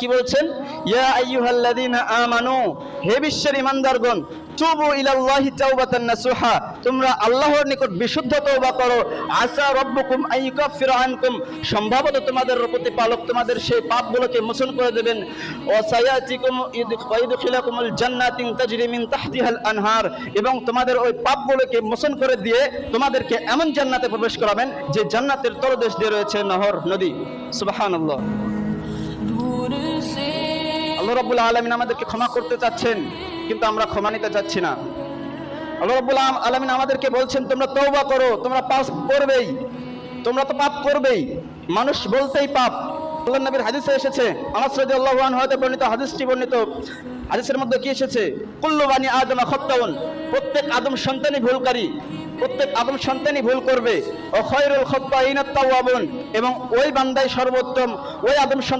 কি বলছেন? হে বিশ্বের ঈমানদারগণ তুবু ইলাল্লাহি তাওবাতান নাসুহা, তোমরা আল্লাহর নিকট বিশুদ্ধ তওবা করো। আসা রব্বুকুম আইয়ুকাফিরা আনকুম, সম্ভবত তোমাদের প্রতিপালক তোমাদের সেই পাপগুলোকে মোচন করে দেবেন। ও সায়াতিকুম ইদখিলাকুমুল জান্নাতিন তাজরি মিন তাহতিহাল আনহার, এবং তোমাদের ওই পাপগুলোকে মোচন করে দিয়ে তোমাদেরকে এমন জান্নাতে প্রবেশ করাবেন যে জান্নাতের তলদেশ দিয়ে রয়েছে নহর, নদী। সুবহানাল্লাহ। আল্লাহ রাব্বুল আলামিন আমাদেরকে ক্ষমা করতে চাচ্ছেন, কিন্তু আমরা ক্ষমা নিতে চাচ্ছি না। আল্লাহ রাব্বুল আম- আমাদেরকে বলছেন, তোমরা তওবা করো, তোমরা পাপ করবেই, তোমরা তো পাপ করবেই, মানুষ বলতেই পাপ। আল্লাহ নবীর হাদিসে এসেছে হতে বর্ণিত হাদিসটি বর্ণিত, হাদিসের মধ্যে কি এসেছে? কুল্লু বানি আদম খাত্তাউন প্রত্যেক আদম সন্তানই ভুলকারী, প্রত্যেক আদম সন্তানই ভুল করবে। ও খয়রুল খাত্তাইনাত তাওয়াবুন এবং ওই বান্দাই সর্বোত্তম, ওই আদম সন্তান